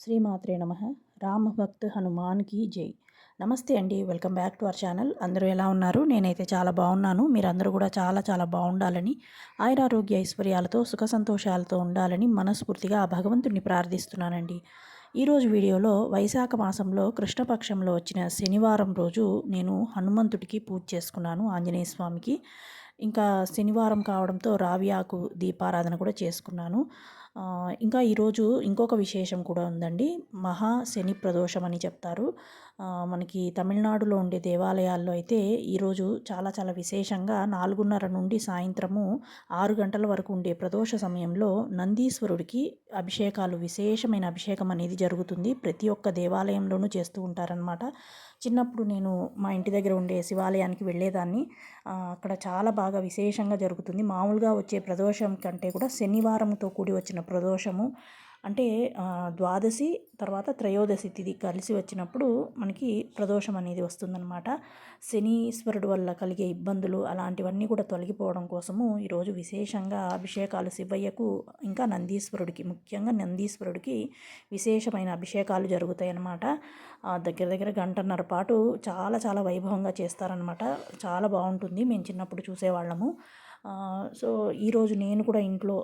శ్రీమాత్రే నమ. రామభక్త్ హనుమాన్కి జై. నమస్తే అండి welcome back to our channel. అందరూ ఎలా ఉన్నారు? నేనైతే చాలా బాగున్నాను. మీరందరూ కూడా చాలా చాలా బాగుండాలని ఆయురారోగ్య ఐశ్వర్యాలతో సుఖ సంతోషాలతో ఉండాలని మనస్ఫూర్తిగా ఆ భగవంతుడిని ప్రార్థిస్తున్నానండి ఈరోజు వీడియోలో వైశాఖ మాసంలో కృష్ణపక్షంలో వచ్చిన శనివారం రోజు నేను హనుమంతుడికి పూజ చేసుకున్నాను ఆంజనేయ స్వామికి. ఇంకా శనివారం కావడంతో రావి ఆకు దీపారాధన కూడా చేసుకున్నాను. ఇంకా ఈరోజు ఇంకొక విశేషం కూడా ఉందండి. మహా శని ప్రదోషం అని చెప్తారు. మనకి తమిళనాడులో ఉండే దేవాలయాల్లో అయితే ఈరోజు చాలా చాలా విశేషంగా నాలుగున్నర నుండి సాయంత్రము ఆరు గంటల వరకు ఉండే ప్రదోష సమయంలో నందీశ్వరుడికి అభిషేకాలు విశేషమైన అభిషేకం అనేది జరుగుతుంది. ప్రతి ఒక్క దేవాలయంలోనూ చేస్తూ ఉంటారనమాట చిన్నప్పుడు నేను మా ఇంటి దగ్గర ఉండే శివాలయానికి వెళ్ళేదాన్ని. అక్కడ చాలా బాగా విశేషంగా జరుగుతుంది. మామూలుగా వచ్చే ప్రదోషం కంటే కూడా శనివారంతో కూడి వచ్చిన ప్రదోషము. అంటే ద్వాదశి తర్వాత త్రయోదశి తిథి కలిసి వచ్చినప్పుడు మనకి ప్రదోషం అనేది వస్తుందన్నమాట. శనీశ్వరుడు వల్ల కలిగే ఇబ్బందులు అలాంటివన్నీ కూడా తొలగిపోవడం కోసము ఈరోజు విశేషంగా అభిషేకాలు శివయ్యకు ఇంకా నందీశ్వరుడికి ముఖ్యంగా నందీశ్వరుడికి విశేషమైన అభిషేకాలు జరుగుతాయి అన్నమాట దగ్గర దగ్గర గంటన్నర పాటు చాలా చాలా వైభవంగా చేస్తారనమాట చాలా బాగుంటుంది. మేము చిన్నప్పుడు చూసేవాళ్ళము. సో ఈరోజు నేను కూడా ఇంట్లో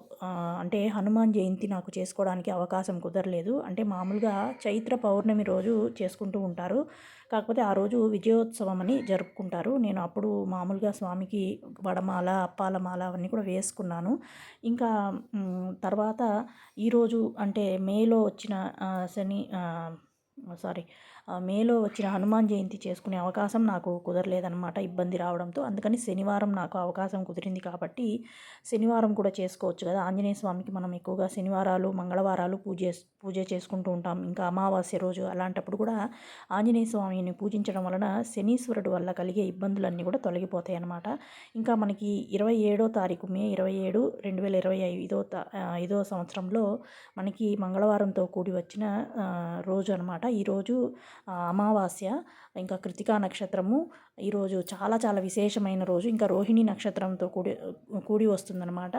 అంటే హనుమాన్ జయంతి నాకు చేసుకోవడానికి అవకాశం కుదరలేదు. అంటే మామూలుగా చైత్ర పౌర్ణమి రోజు చేసుకుంటూ ఉంటారు. కాకపోతే ఆ రోజు విజయోత్సవం అని జరుపుకుంటారు. నేను అప్పుడు మామూలుగా స్వామికి వడమాల అప్పాలమాల అవన్నీ కూడా వేసుకున్నాను. ఇంకా తర్వాత ఈరోజు అంటే మేలో వచ్చిన శని సారీ మేలో వచ్చిన హనుమాన్ జయంతి చేసుకునే అవకాశం నాకు కుదరలేదనమాట ఇబ్బంది రావడంతో. అందుకని శనివారం నాకు అవకాశం కుదిరింది కాబట్టి శనివారం కూడా చేసుకోవచ్చు కదా. ఆంజనేయ స్వామికి మనం ఎక్కువగా శనివారాలు మంగళవారాలు పూజ పూజ చేసుకుంటూ ఉంటాం. ఇంకా అమావాస్య రోజు అలాంటప్పుడు కూడా ఆంజనేయ స్వామిని పూజించడం వలన శనీశ్వరుడు వల్ల కలిగే ఇబ్బందులన్నీ కూడా తొలగిపోతాయి అన్నమాట. ఇంకా మనకి ఇరవై ఏడో తారీఖు మే ఇరవై ఏడు రెండు వేల ఇరవై ఐదో ఐదో సంవత్సరంలో మనకి మంగళవారంతో కూడి వచ్చిన రోజు అనమాట ఈరోజు అమావాస్య ఇంకా కృతికా నక్షత్రము ఈరోజు చాలా చాలా విశేషమైన రోజు. ఇంకా రోహిణి నక్షత్రంతో కూడి కూడి వస్తుందన్నమాట.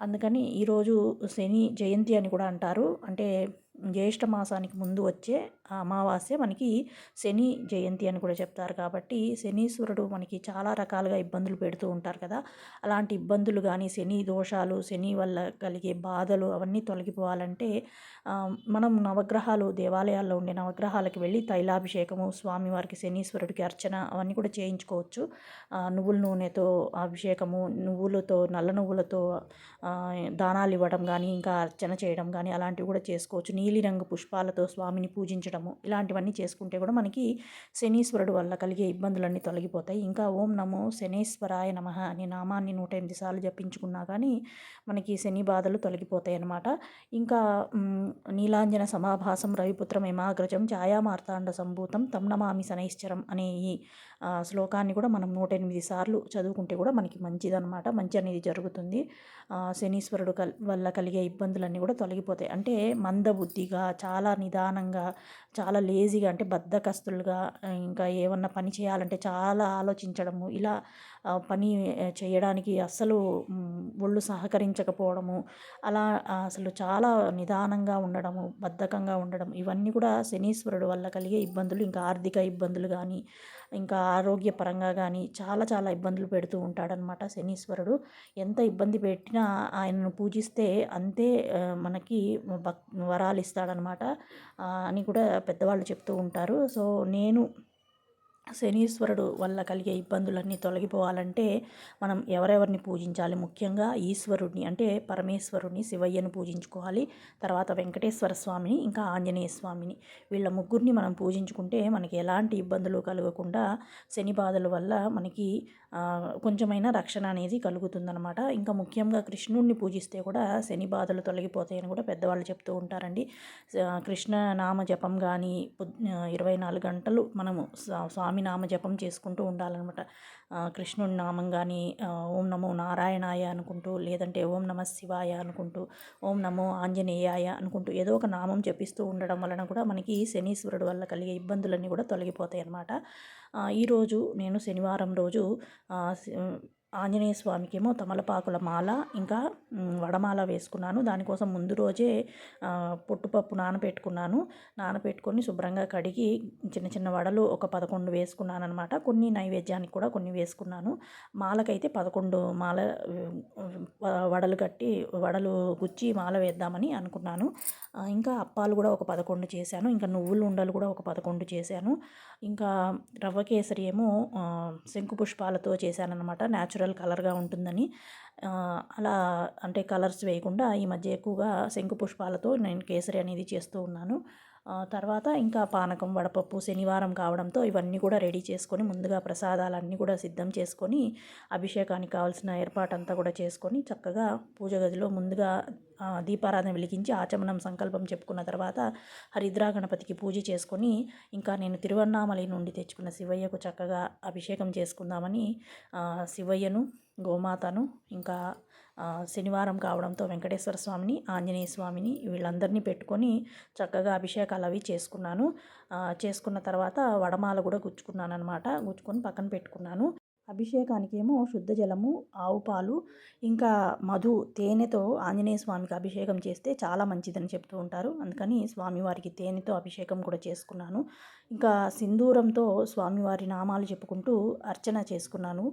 అందుకని ఈరోజు శని జయంతి అని కూడా అంటారు. అంటే జ్యేష్ఠ మాసానికి ముందు వచ్చే అమావాస్య మనకి శని జయంతి అని కూడా చెప్తారు కాబట్టి శనీశ్వరుడు మనకి చాలా రకాలుగా ఇబ్బందులు పెడుతూ ఉంటారు కదా. అలాంటి ఇబ్బందులు కానీ శని దోషాలు శని వల్ల కలిగే బాధలు అవన్నీ తొలగిపోవాలంటే మనం నవగ్రహాలు దేవాలయాల్లో ఉండే నవగ్రహాలకు వెళ్ళి తైలాభిషేకము స్వామివారికి శనీశ్వరుడికి అర్చన అవన్నీ కూడా చేయించుకోవచ్చు. నువ్వుల నూనెతో అభిషేకము నువ్వులతో నల్ల నువ్వులతో దానాలు ఇవ్వడం కానీ ఇంకా అర్చన చేయడం కానీ అలాంటివి కూడా చేసుకోవచ్చు. నీలిరంగు పుష్పాలతో స్వామిని పూజించడం చేయటము ఇలాంటివన్నీ చేసుకుంటే కూడా మనకి శనీశ్వరుడు వల్ల కలిగే ఇబ్బందులన్నీ తొలగిపోతాయి. ఇంకా ఓం నమో శనేశ్వరాయ నమ అనే నామాన్ని నూట ఎనిమిది సార్లు జపించుకున్నా కానీ మనకి శని బాధలు తొలగిపోతాయి అన్నమాట. ఇంకా నీలాంజన సమాభాసం రవిపుత్రం యమాగ్రజం ఛాయామార్తాండ సంభూతం తమ్నమామి శనైశ్వరం శనైశ్చరం అనే ఈ శ్లోకాన్ని కూడా మనం నూట ఎనిమిది సార్లు చదువుకుంటే కూడా మనకి మంచిదనమాట మంచి అనేది జరుగుతుంది శనీశ్వరుడు కల్ వల్ల కలిగే ఇబ్బందులన్నీ కూడా తొలగిపోతాయి. అంటే మందబుద్ధిగా చాలా నిదానంగా చాలా లేజీగా అంటే బద్ధకస్తులుగా ఇంకా ఏమన్నా పని చేయాలంటే చాలా ఆలోచించడము ఇలా పని చేయడానికి అస్సలు ఒళ్ళు సహకరించకపోవడము అలా అసలు చాలా నిదానంగా ఉండడము బద్ధకంగా ఉండడం ఇవన్నీ కూడా శనీశ్వరుడు వల్ల కలిగే ఇబ్బందులు ఇంకా ఆర్థిక ఇబ్బందులు కానీ ఇంకా ఆరోగ్యపరంగా కానీ చాలా చాలా ఇబ్బందులు పెడుతూ ఉంటాడనమాట శనీశ్వరుడు. ఎంత ఇబ్బంది పెట్టినా ఆయనను పూజిస్తే అంతే మనకి భక్ వరాలు ఇస్తాడనమాట అని కూడా పెద్దవాళ్ళు చెప్తూ ఉంటారు. సో నేను శనీశ్వరుడు వల్ల కలిగే ఇబ్బందులన్నీ తొలగిపోవాలంటే మనం ఎవరెవరిని పూజించాలి? ముఖ్యంగా ఈశ్వరుడిని అంటే పరమేశ్వరుడిని శివయ్యను పూజించుకోవాలి తర్వాత వెంకటేశ్వర స్వామిని ఇంకా ఆంజనేయ స్వామిని. వీళ్ళ ముగ్గురిని మనం పూజించుకుంటే మనకి ఎలాంటి ఇబ్బందులు కలగకుండా శని బాధల వల్ల మనకి కొంచెమైనా రక్షణ అనేది కలుగుతుందనమాట ఇంకా ముఖ్యంగా కృష్ణుడిని పూజిస్తే కూడా శని బాధలు తొలగిపోతాయని కూడా పెద్దవాళ్ళు చెప్తూ ఉంటారండి. కృష్ణ నామ జపం కానీ ఇరవై నాలుగు గంటలు మనము స్వామి నామ జపం చేసుకుంటూ ఉండాలన్నమాట. కృష్ణుడి నామం కానీ ఓం నమో నారాయణాయ అనుకుంటూ లేదంటే ఓం నమ శివాయ అనుకుంటూ ఓం నమో ఆంజనేయాయ అనుకుంటూ ఏదో ఒక నామం జపిస్తూ ఉండడం వలన కూడా మనకి శనీశ్వరుడు వల్ల కలిగే ఇబ్బందులన్నీ కూడా తొలగిపోతాయి అన్నమాట ఈరోజు నేను శనివారం రోజు ఆంజనేయ స్వామికేమో తమలపాకుల మాల ఇంకా వడమాల వేసుకున్నాను. దానికోసం ముందు రోజే పొట్టుపప్పు నానబెట్టుకున్నాను నానబెట్టుకొని శుభ్రంగా కడిగి చిన్న చిన్న వడలు ఒక పదకొండు వేసుకున్నాను అనమాట కొన్ని నైవేద్యానికి కూడా కొన్ని వేసుకున్నాను. మాలకైతే పదకొండు మాల వడలు కట్టి వడలు గుచ్చి మాల వేద్దామని అనుకున్నాను. ఇంకా అప్పాలు కూడా ఒక పదకొండు చేశాను. ఇంకా నువ్వులు ఉండలు కూడా ఒక పదకొండు చేశాను. ఇంకా రవ్వ కేసరి ఏమో శంకు పుష్పాలతో చేశానన్నమాట. న్యాచురల్ కలర్గా ఉంటుందని అలా అంటే కలర్స్ వేయకుండా ఈ మధ్య ఎక్కువగా శంకు పుష్పాలతో నేను కేసరి అనేది చేస్తూ ఉన్నాను. తర్వాత ఇంకా పానకం వడపప్పు శనివారం కావడంతో ఇవన్నీ కూడా రెడీ చేసుకొని ముందుగా ప్రసాదాలన్నీ కూడా సిద్ధం చేసుకొని అభిషేకానికి కావాల్సిన ఏర్పాటంతా కూడా చేసుకొని చక్కగా పూజ గదిలో ముందుగా దీపారాధన వెలిగించి ఆచమనం సంకల్పం చెప్పుకున్న తర్వాత హరిద్రా గణపతికి పూజ చేసుకొని ఇంకా నేను తిరువన్నామలై నుండి తెచ్చుకున్న శివయ్యకు చక్కగా అభిషేకం చేసుకుందామని శివయ్యను గోమాతను ఇంకా శనివారం కావడంతో వెంకటేశ్వర స్వామిని ఆంజనేయ స్వామిని వీళ్ళందరినీ పెట్టుకొని చక్కగా అభిషేకాలు అవి చేసుకున్నాను. చేసుకున్న తర్వాత వడమాల కూడా గుచ్చుకున్నాను అనమాట గుచ్చుకొని పక్కన పెట్టుకున్నాను. అభిషేకానికి ఏమో శుద్ధ జలము ఆవు పాలు ఇంకా మధు తేనెతో ఆంజనేయ స్వామికి అభిషేకం చేస్తే చాలా మంచిదని చెప్తూ ఉంటారు. అందుకని స్వామివారికి తేనెతో అభిషేకం కూడా చేసుకున్నాను. ఇంకా సింధూరంతో స్వామివారి నామాలు చెప్పుకుంటూ అర్చన చేసుకున్నాను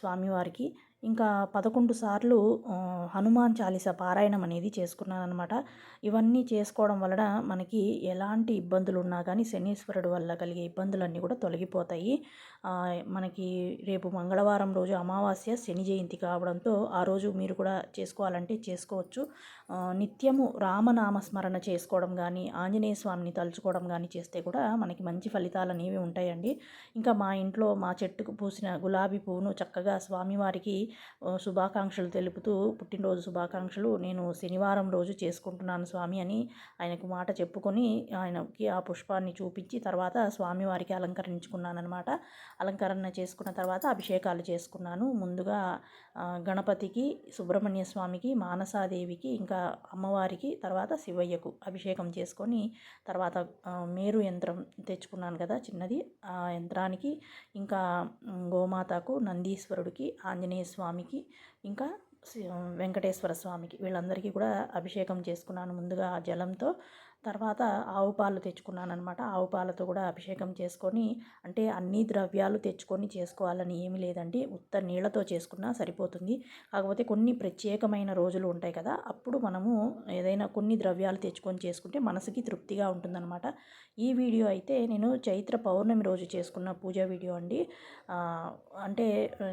స్వామివారికి. ఇంకా పదకొండు సార్లు హనుమాన్ చాలీస పారాయణం అనేది చేసుకున్నాను అనమాట ఇవన్నీ చేసుకోవడం వలన మనకి ఎలాంటి ఇబ్బందులు ఉన్నా కానీ శనీశ్వరుడు వల్ల కలిగే ఇబ్బందులన్నీ కూడా తొలగిపోతాయి. మనకి రేపు మంగళవారం రోజు అమావాస్య శని జయంతి కావడంతో ఆ రోజు మీరు కూడా చేసుకోవాలంటే చేసుకోవచ్చు. నిత్యము రామనామ స్మరణ చేసుకోవడం కానీ ఆంజనేయ స్వామిని తలుచుకోవడం కానీ చేస్తే కూడా మనకి మంచి ఫలితాలు అనేవి ఉంటాయండి. ఇంకా మా ఇంట్లో మా చెట్టుకు పూసిన గులాబీ పువ్వును చక్కగా స్వామివారికి శుభాకాంక్షలు తెలుపుతూ పుట్టినరోజు శుభాకాంక్షలు నేను శనివారం రోజు చేసుకుంటున్నాను స్వామి అని ఆయనకు మాట చెప్పుకొని ఆయనకి ఆ పుష్పాన్ని చూపించి తర్వాత స్వామివారికి అలంకరించుకున్నాను అలంకరణ చేసుకున్న తర్వాత అభిషేకాలు చేసుకున్నాను. ముందుగా గణపతికి సుబ్రహ్మణ్య స్వామికి మానసాదేవికి ఇంకా అమ్మవారికి తర్వాత శివయ్యకు అభిషేకం చేసుకొని తర్వాత మేరు యంత్రం తెచ్చుకున్నాను కదా చిన్నది. ఆ యంత్రానికి ఇంకా గోమాతకు నందీశ్వరుడికి ఆంజనేయ స్వామికి ఇంకా వెంకటేశ్వర స్వామికి వీళ్ళందరికీ కూడా అభిషేకం చేసుకున్నాను ముందుగా ఆ జలంతో. తర్వాత ఆవు పాలు తెచ్చుకున్నాను అనమాట ఆవు పాలతో కూడా అభిషేకం చేసుకొని అంటే అన్ని ద్రవ్యాలు తెచ్చుకొని చేసుకోవాలని ఏమీ లేదండి. ఉత్త నీళ్ళతో చేసుకున్నా సరిపోతుంది. కాకపోతే కొన్ని ప్రత్యేకమైన రోజులు ఉంటాయి కదా అప్పుడు మనము ఏదైనా కొన్ని ద్రవ్యాలు తెచ్చుకొని చేసుకుంటే మనసుకి తృప్తిగా ఉంటుందన్నమాట. ఈ వీడియో అయితే నేను చైత్ర పౌర్ణమి రోజు చేసుకున్న పూజ వీడియో అండి. అంటే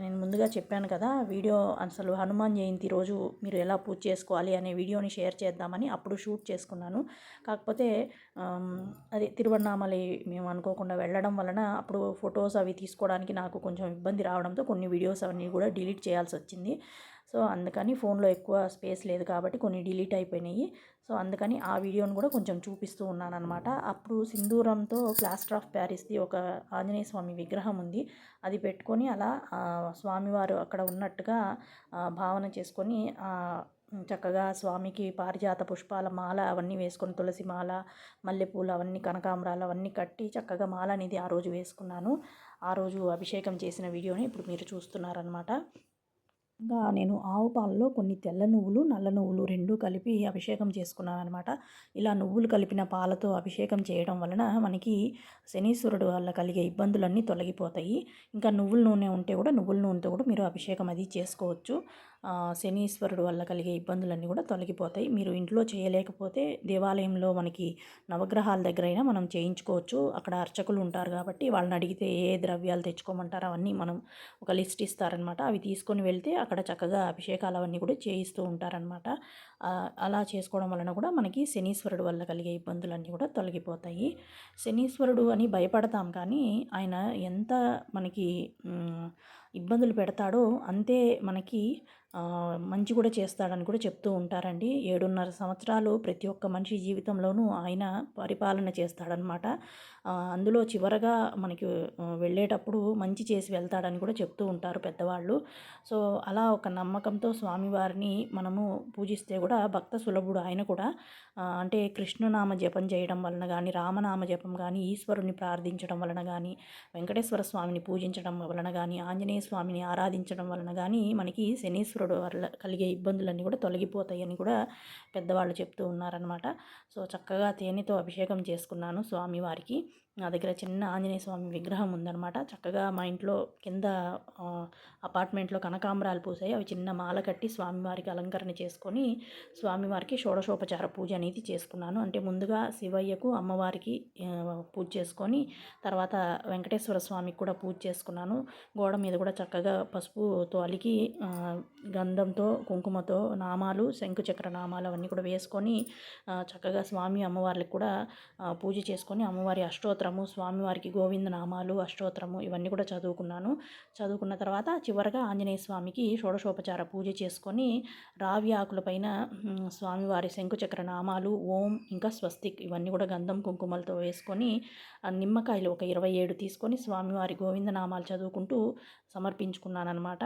నేను ముందుగా చెప్పాను కదా వీడియో అసలు హనుమాన్ జయంతి రోజు మీరు ఎలా పూజ చేసుకోవాలి అనే వీడియోని షేర్ చేద్దామని అప్పుడు షూట్ చేసుకున్నాను. కాకపోతే అది తిరువన్నామలై మేము అనుకోకుండా వెళ్ళడం వలన అప్పుడు ఫొటోస్ అవి తీసుకోవడానికి నాకు కొంచెం ఇబ్బంది రావడంతో కొన్ని వీడియోస్ అవన్నీ కూడా డిలీట్ చేయాల్సి వచ్చింది. సో అందుకని ఫోన్లో ఎక్కువ స్పేస్ లేదు కాబట్టి కొన్ని డిలీట్ అయిపోయినాయి. సో అందుకని ఆ వీడియోని కూడా కొంచెం చూపిస్తూ ఉన్నాను అనమాట అప్పుడు సింధూరంతో ప్లాస్టర్ ఆఫ్ ప్యారిస్ది ఒక ఆంజనేయ స్వామి విగ్రహం ఉంది. అది పెట్టుకొని అలా స్వామివారు అక్కడ ఉన్నట్టుగా భావన చేసుకొని చక్కగా స్వామికి పారిజాత పుష్పాల మాల అవన్నీ వేసుకొని తులసి మాల మల్లెపూలు అవన్నీ కనకాంబరాలు అవన్నీ కట్టి చక్కగా మాల అనేది ఆ రోజు వేసుకున్నాను. ఆ రోజు అభిషేకం చేసిన వీడియోని ఇప్పుడు మీరు చూస్తున్నారనమాట ఇంకా నేను ఆవు పాలలో కొన్ని తెల్ల నువ్వులు నల్ల నువ్వులు రెండు కలిపి అభిషేకం చేసుకున్నాను అనమాట ఇలా నువ్వులు కలిపిన పాలతో అభిషేకం చేయడం వలన మనకి శనీశ్వరుడు వల్ల కలిగే ఇబ్బందులన్నీ తొలగిపోతాయి. ఇంకా నువ్వుల నూనె ఉంటే కూడా నువ్వుల నూనెతో కూడా మీరు అభిషేకం అది చేసుకోవచ్చు. శనీశ్వరుడు వల్ల కలిగే ఇబ్బందులన్నీ కూడా తొలగిపోతాయి. మీరు ఇంట్లో చేయలేకపోతే దేవాలయంలో మనకి నవగ్రహాల దగ్గర అయినా మనం చేయించుకోవచ్చు. అక్కడ అర్చకులు ఉంటారు కాబట్టి వాళ్ళని అడిగితే ఏ ద్రవ్యాలు తెచ్చుకోమంటారో అవన్నీ మనం ఒక లిస్ట్ ఇస్తారనమాట. అవి తీసుకొని వెళ్తే అక్కడ చక్కగా అభిషేకాలు అవన్నీ కూడా చేయిస్తూ ఉంటారనమాట. అలా చేసుకోవడం వలన కూడా మనకి శనీశ్వరుడు వల్ల కలిగే ఇబ్బందులన్నీ కూడా తొలగిపోతాయి. శనీశ్వరుడు అని భయపడతాం కానీ ఆయన ఎంత మనకి ఇబ్బందులు పెడతాడో అంతే మనకి మంచి కూడా చేస్తాడని కూడా చెప్తూ ఉంటారండి. ఏడున్నర సంవత్సరాలు ప్రతి ఒక్క మనిషి జీవితంలోనూ ఆయన పరిపాలన చేస్తాడనమాట. అందులో చివరగా మనకి వెళ్ళేటప్పుడు మంచి చేసి వెళ్తాడని కూడా చెప్తూ ఉంటారు పెద్దవాళ్ళు. సో అలా ఒక నమ్మకంతో స్వామివారిని మనము పూజిస్తే కూడా భక్త సులభుడు ఆయన కూడా. అంటే కృష్ణనామ జపం చేయడం వలన కానీ రామనామ జపం కానీ ఈశ్వరుని ప్రార్థించడం వలన కానీ వెంకటేశ్వర స్వామిని పూజించడం వలన కానీ ఆంజనేయ స్వామిని ఆరాధించడం వలన కానీ మనకి శనీశ్వరుడు వల్ల కలిగే ఇబ్బందులన్నీ కూడా తొలగిపోతాయని కూడా పెద్దవాళ్ళు చెప్తూ ఉన్నారనమాట సో చక్కగా తేనెతో అభిషేకం చేసుకున్నాను స్వామివారికి నా దగ్గర చిన్న ఆంజనేయ స్వామి విగ్రహం ఉందన్నమాట. చక్కగా మా ఇంట్లో కింద అపార్ట్మెంట్లో కనకాంబరాలు పూసాయి. అవి చిన్న మాల కట్టి స్వామివారికి అలంకరణ చేసుకొని స్వామివారికి షోడశోపచార పూజ అనేది చేసుకున్నాను. అంటే ముందుగా శివయ్యకు అమ్మవారికి పూజ చేసుకొని తర్వాత వెంకటేశ్వర స్వామికి కూడా పూజ చేసుకున్నాను. గోడ మీద కూడా చక్కగా పసుపుతో అలికి గంధంతో కుంకుమతో నామాలు శంఖుచక్ర నామాలు అవన్నీ కూడా వేసుకొని చక్కగా స్వామి అమ్మవార్లకు కూడా పూజ చేసుకొని అమ్మవారి అష్టోత్తరము స్వామివారికి గోవింద నామాలు అష్టోత్తరము ఇవన్నీ కూడా చదువుకున్నాను. చదువుకున్న తర్వాత చివరగా ఆంజనేయ స్వామికి షోడశోపచార పూజ చేసుకొని రావి ఆకులపైన స్వామివారి శంకుచక్ర నామాలు ఓం ఇంకా స్వస్తిక్ ఇవన్నీ కూడా గంధం కుంకుమలతో వేసుకొని నిమ్మకాయలు ఒక ఇరవై ఏడు తీసుకొని స్వామివారి గోవింద నామాలు చదువుకుంటూ సమర్పించుకున్నాను అనమాట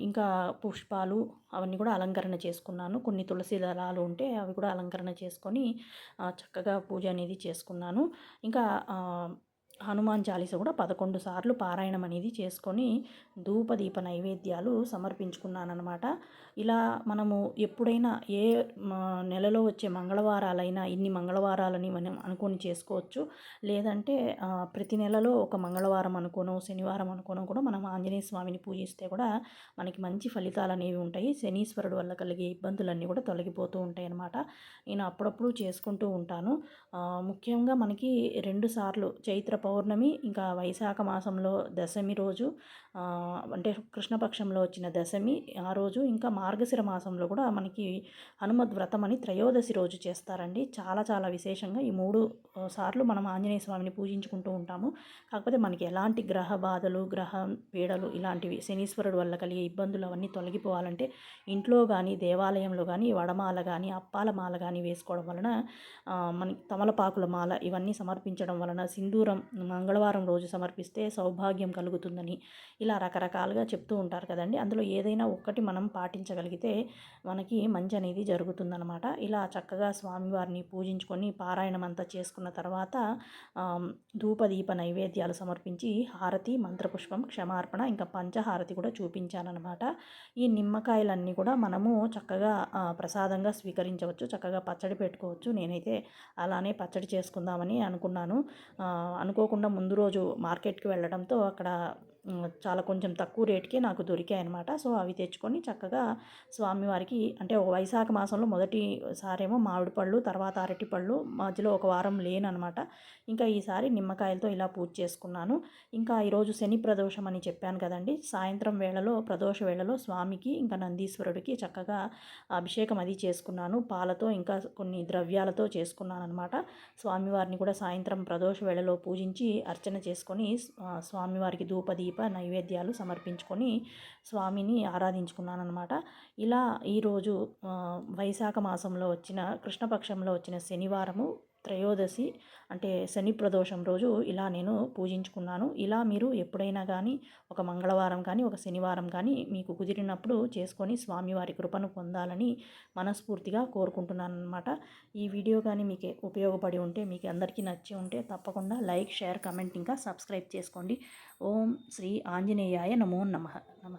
ఇంకా పుష్పాలు అవన్నీ కూడా అలంకరణ చేసుకున్నాను. కొన్ని తులసి దళాలు ఉంటే అవి కూడా అలంకరణ చేసుకొని చక్కగా పూజ అనేది చేసుకున్నాను. ఇంకా హనుమాన్ చాలీస కూడా పదకొండు సార్లు పారాయణం అనేది చేసుకొని ధూపదీప నైవేద్యాలు సమర్పించుకున్నానమాట ఇలా మనము ఎప్పుడైనా ఏ మ, నెలలో వచ్చే మంగళవారాలైనా ఇన్ని మంగళవారాలని మనం అనుకొని చేసుకోవచ్చు. లేదంటే ప్రతి నెలలో ఒక మంగళవారం అనుకోనో శనివారం అనుకోనో కూడా మనం ఆంజనేయ స్వామిని పూజిస్తే కూడా మనకి మంచి ఫలితాలు అనేవి ఉంటాయి. శనీశ్వరుడు వల్ల కలిగే ఇబ్బందులన్నీ కూడా తొలగిపోతూ ఉంటాయి అన్నమాట నేను అప్పుడప్పుడు చేసుకుంటూ ఉంటాను. ముఖ్యంగా మనకి రెండు సార్లు చైత్ర పౌర్ణమి ఇంకా వైశాఖ మాసంలో దశమి రోజు అంటే కృష్ణపక్షంలో వచ్చిన దశమి ఆ రోజు ఇంకా మార్గశిర మాసంలో కూడా మనకి హనుమద్ వ్రతం అని త్రయోదశి రోజు చేస్తారండి. చాలా చాలా విశేషంగా ఈ మూడు సార్లు మనం ఆంజనేయ స్వామిని పూజించుకుంటూ ఉంటాము. కాకపోతే మనకి ఎలాంటి గ్రహ బాధలు గ్రహ పీడలు ఇలాంటివి శనీశ్వరుడు వల్ల కలిగే ఇబ్బందులు అవన్నీ తొలగిపోవాలంటే ఇంట్లో కానీ దేవాలయంలో కానీ వడమాల కానీ అప్పాల మాల కానీ వేసుకోవడం వలన మన మనకి తమలపాకుల మాల ఇవన్నీ సమర్పించడం వలన సింధూరం మంగళవారం రోజు సమర్పిస్తే సౌభాగ్యం కలుగుతుందని ఇలా రకరకాలుగా చెప్తూ ఉంటారు కదండి. అందులో ఏదైనా ఒక్కటి మనం పాటించగలిగితే మనకి మంచి అనేది జరుగుతుందనమాట ఇలా చక్కగా స్వామివారిని పూజించుకొని పారాయణం అంతా చేసుకున్న తర్వాత ధూపదీప నైవేద్యాలు సమర్పించి హారతి మంత్రపుష్పం క్షమార్పణ ఇంకా పంచహారతి కూడా చూపించానన్నమాట. ఈ నిమ్మకాయలన్నీ కూడా మనము చక్కగా ప్రసాదంగా స్వీకరించవచ్చు చక్కగా పచ్చడి పెట్టుకోవచ్చు. నేనైతే అలానే పచ్చడి చేసుకుందామని అనుకున్నాను. అనుకో అనుకోకుండా ముందు రోజు మార్కెట్కి వెళ్ళడంతో అక్కడ చాలా కొంచెం తక్కువ రేట్కే నాకు దొరికాయి అనమాట సో అవి తెచ్చుకొని చక్కగా స్వామివారికి అంటే ఒక వైశాఖ మాసంలో మొదటి సారేమో మామిడి పళ్ళు తర్వాత అరటి పళ్ళు మధ్యలో ఒక వారం లేననమాట ఇంకా ఈసారి నిమ్మకాయలతో ఇలా పూజ చేసుకున్నాను. ఇంకా ఈరోజు శని ప్రదోషం అని చెప్పాను కదండి. సాయంత్రం వేళలో ప్రదోష వేళలో స్వామికి ఇంకా నందీశ్వరుడికి చక్కగా అభిషేకం అది చేసుకున్నాను. పాలతో ఇంకా కొన్ని ద్రవ్యాలతో చేసుకున్నాను అనమాట స్వామివారిని కూడా సాయంత్రం ప్రదోష వేళలో పూజించి అర్చన చేసుకొని స్వామివారికి ధూపదీప నైవేద్యాలు సమర్పించుకొని స్వామిని ఆరాధించుకున్నాను అనమాట ఇలా ఈరోజు వైశాఖ మాసంలో వచ్చిన కృష్ణపక్షంలో వచ్చిన శనివారము త్రయోదశి అంటే శని ప్రదోషం రోజు ఇలా నేను పూజించుకున్నాను. ఇలా మీరు ఎప్పుడైనా కానీ ఒక మంగళవారం కానీ ఒక శనివారం కానీ మీకు కుదిరినప్పుడు చేసుకొని స్వామివారి కృపను పొందాలని మనస్ఫూర్తిగా కోరుకుంటున్నాను అనమాట ఈ వీడియో కానీ మీకు ఉపయోగపడి ఉంటే మీకు అందరికీ నచ్చి ఉంటే తప్పకుండా లైక్ షేర్ కమెంట్ ఇంకా సబ్స్క్రైబ్ చేసుకోండి. ఓం శ్రీ ఆంజనేయాయ నమో నమ. నమ